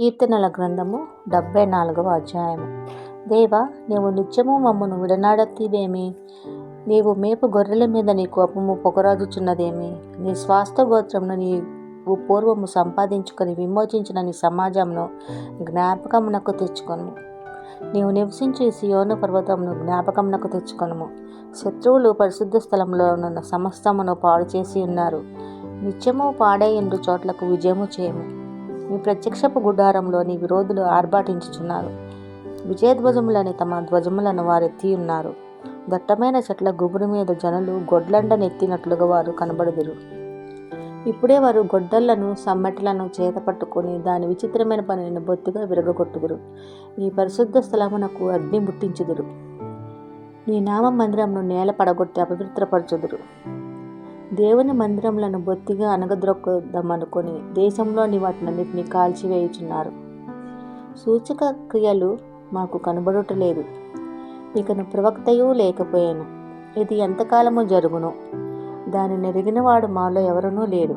కీర్తనల గ్రంథము డెబ్బై నాలుగవ అధ్యాయము. దేవా నీవు నిత్యము మమ్మను విడనాడతీవేమి నీవు మేపు గొర్రెల మీద నీ కోపము పొగరాజుచున్నదేమి నీ స్వాస్థ గోత్రమును నీవు పూర్వము సంపాదించుకొని విమోచించిన నీ సమాజమును జ్ఞాపకమునకు తెచ్చుకొను నీవు నివసించి సియోను పర్వతమును జ్ఞాపకమునకు తెచ్చుకొనుము. శత్రువులు పరిశుద్ధ స్థలంలో ఉన్న సమస్తమును పాడు చేసి ఉన్నారు. నిత్యము పాడేయండు చోట్లకు విజయము చేయము. నీ ప్రత్యక్షపు గుడారంలోని విరోధులు ఆర్భాటించుచున్నారు. విజయధ్వజములని తమ ధ్వజములను వారెత్తి ఉన్నారు దట్టమైన చెట్ల గుబురు మీద జనులు గొడ్లండనెత్తినట్లుగా వారు కనబడుదురు. ఇప్పుడే వారు గొడ్డళ్ళను సమ్మటిలను చేత పట్టుకొని దాని విచిత్రమైన పనిని బొత్తుగా విరగొట్టుదురు నీ పరిశుద్ధ స్థలమునకు అగ్ని ముట్టించుదురు. నీ నామ మందిరంను నేల పడగొట్టి అపవిత్రపరచుదురు. దేవుని మందిరములను బొత్తిగా అనగద్రొక్కుదామనుకొని దేశంలోని వాటినన్నింటినీ కాల్చివేయుచున్నారు. సూచక క్రియలు మాకు కనబడుటలేదు. ఇకను ప్రవక్తయు లేకపోయాను. ఇది ఎంతకాలము జరుగును? దాని నెరిగినవాడు మాలో ఎవరునూ లేరు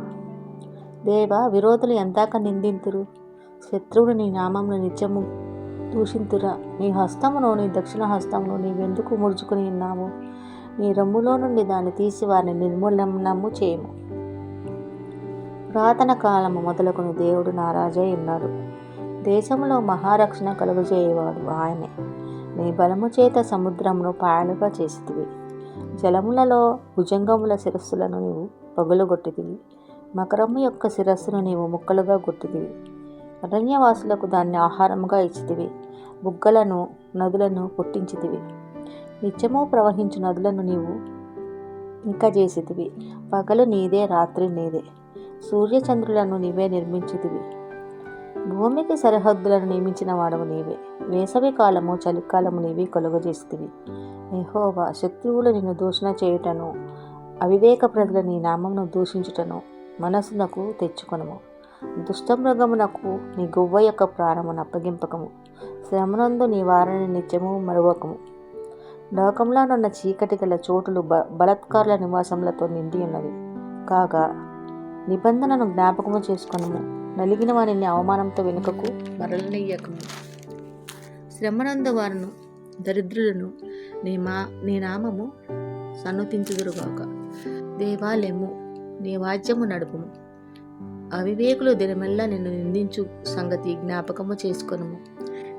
దేవ విరోధులు ఎంతాక నిందింతురు? శత్రువులు నీ నామమును నిత్యము దూషింతురా? నీ హస్తమును నీ దక్షిణ హస్తమును నీవెందుకు ముడుచుకుని ఉన్నాము నీ రొమ్ములో నుండి దాన్ని తీసి వారిని నిర్మూలనము చేయము. పురాతన కాలము మొదలుకొని దేవుడు నారాజై ఉన్నాడు. దేశంలో మహారక్షణ కలుగజేయవాడు ఆయనే. నీ బలము చేత సముద్రమును పాయలుగా చేసితివి. జలములలో భుజంగముల శిరస్సులను నీవు పగులుగొట్టితివి. మకరము యొక్క శిరస్సును నీవు ముక్కలుగా కొట్టితివి అరణ్యవాసులకు దాన్ని ఆహారముగా ఇచ్చితివి. బుగ్గలను నదులను పుట్టించితివి నిత్యము ప్రవహించు నదులను నీవు ఇంకా చేసితివి పగలు నీదే రాత్రి నీదే. సూర్యచంద్రులను నీవే నిర్మించితివి భూమికి సరిహద్దులను నియమించిన వాడవు నీవే. వేసవి కాలము చలికాలము నీవే కలుగజేసితివి యెహోవా శత్రువులు నిన్ను దూషణ చేయుటను అవివేక ప్రజల నీ నామమును దూషించుటను మనసునకు తెచ్చుకొనము. దుష్టమృగమునకు నీ గువ్వ యొక్క ప్రాణమును అప్పగింపకము. శ్రమనందు నీ వారిని నిత్యము మరువకము. లోకంలో నున్న చీకటి గల చోటులు బ బలత్కారుల నివాసములతో నిండి ఉన్నవి. కాగా నిబంధనను జ్ఞాపకము చేసుకొనము. నలిగిన వారిని అవమానంతో వెనుకకు మరలనీయకము. శ్రమనందు వారును దరిద్రులను నీ మా నీ నామము సన్నతించుదురుగాక. దేవాలయము నీ వాద్యము నడుపుము. అవివేకులు దినమెల్లా నిన్ను నిందించు సంగతి జ్ఞాపకము చేసుకొనుము.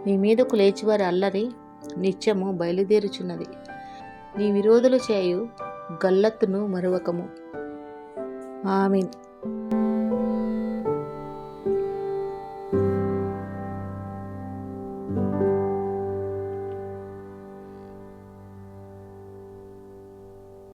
నీ మీదకు లేచివారి అల్లరి నిత్యము బయలుదేరుచున్నది. నీ విరోధులు చేయు గల్లత్తును మరువకము. ఆమెన్.